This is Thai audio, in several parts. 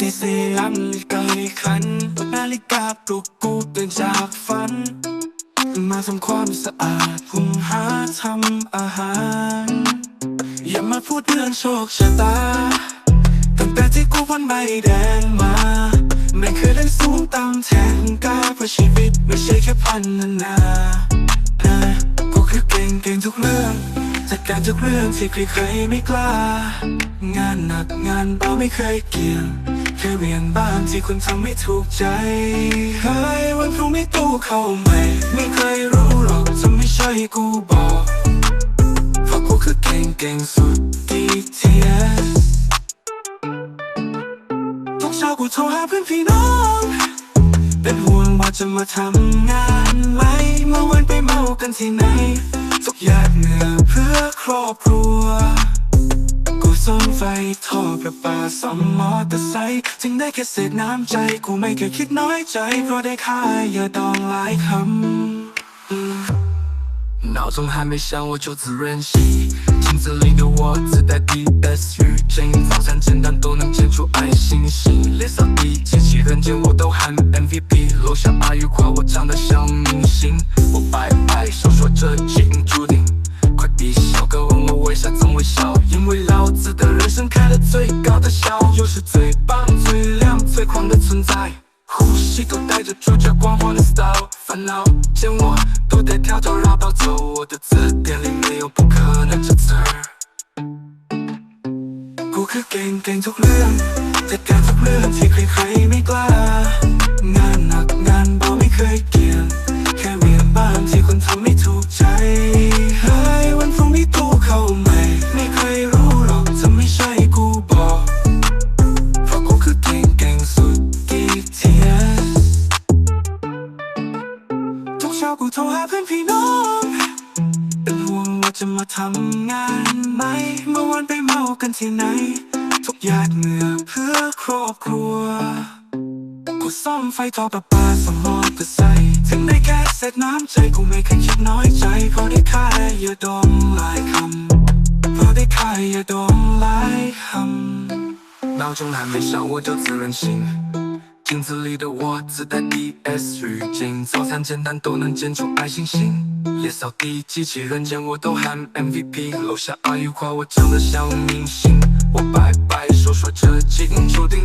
ตีสี่ยามนาฬิกาอีกครั้งนาฬิกาปลุกกูตื่นจากฝัน มาทำความสะอาดหุงหาทำอาหาร อย่ามาพูดเรื่องโชคชะตา ตั้งแต่ที่กูพ้นใบแดงมาไม่เคยได้สูงต่ำแทนกาเพราะชีวิตไม่ใช่แค่พันนานานะกูคือเก่งเก่งทุกเรื่องจัดการทุกเรื่องที่ใครๆไม่กล้า งานหนักงานเบาไม่เคยเกี่ยง แค่เรียนบ้างที่คุณทำไม่ถูกใจเฮ้ยวันพรุ่งนี้ตู้เข้าใหม่ ไม่เคยรู้หรอกจะไม่ใช่กูบอกเพราะกูคือเก่งเก่งสุด DTS ทุกเช้ากูโทรหาเพื่อนพี่น้อง เป็นห่วงว่าจะมาทำงานไหมเมื่อวันไปเมากันที่ไหน ทุกหยาดเหงื่อเพื่อครอบครัว กูซ่อมไฟท่อประปาซ่อมมอเตอร์ไซค์จึงได้แค่เศษน้ำใจ กูไม่เคยคิดน้อยใจ เพราะได้ค่ายาดองหลายคำอืม闹钟还没响，我就自然醒。镜子里的我自带 DS 滤镜，早餐简单都能煎出爱心形。脸扫地机器人见我都喊 MVP，楼下阿姨夸我长得像明星。我摆摆 的笑，又是最棒、最亮、最狂的存在。呼吸都带着主角光环的 style，烦恼见我都得跳跳绕跑走，我的字典里没有不可能这词儿。กูคือเก่งเก่งทุกเรื่องจัดการทุกเรื่องที่ใครๆไม่กล้า งานหนัก โทรหาเพื่อนพี่น้อง เป็นห่วงว่าจะมาทำงานไหม เมื่อวันไปเมากันที่ไหน ทุกหยาดเหงื่อเพื่อครอบครัวกูซ่อมไฟท่อประปาสมอเร์ไซค์ถึงได้แค่เศษน้ำใจกูไม่เคยคิดน้อยใจเพราะได้ค่าย่าดมหลายคำเพราะได้ค่าย่าดมหลายคำเราจงหันไปเาว่าเจ้จริญสิ่ง 镜子里的我自带 DS 滤镜，早餐简单都能煎出爱心形。脸扫地机器人见我都喊 MVP，楼下阿姨夸我长得像明星。我拜拜，说说这基因注定。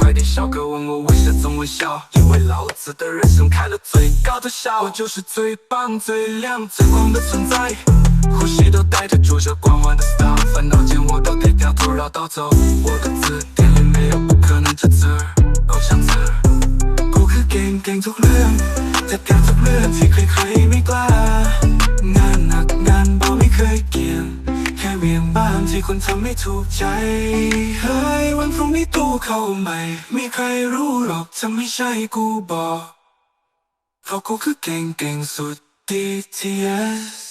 快递小哥问我为啥总微笑，因为老子的人生开了最高的笑，我就是最棒、最亮、最光的存在。呼吸都带着注射光环的 star，烦恼见我都得掉头绕道走。我的字典里没有不可能这字儿 จัดการทุกเรื่องที่ใครๆไม่กล้า งานหนักงานเบาไม่เคยเกี่ยง แค่เวียงบ้างที่คนทำไม่ถูกใจ เฮ้ยวันพรุ่งนี้ตู้เข้าใหม่ ไม่ใครรู้หรอกจะไม่ใช่กูบอกเพราะกูคือเก่งเก่งสุด DTS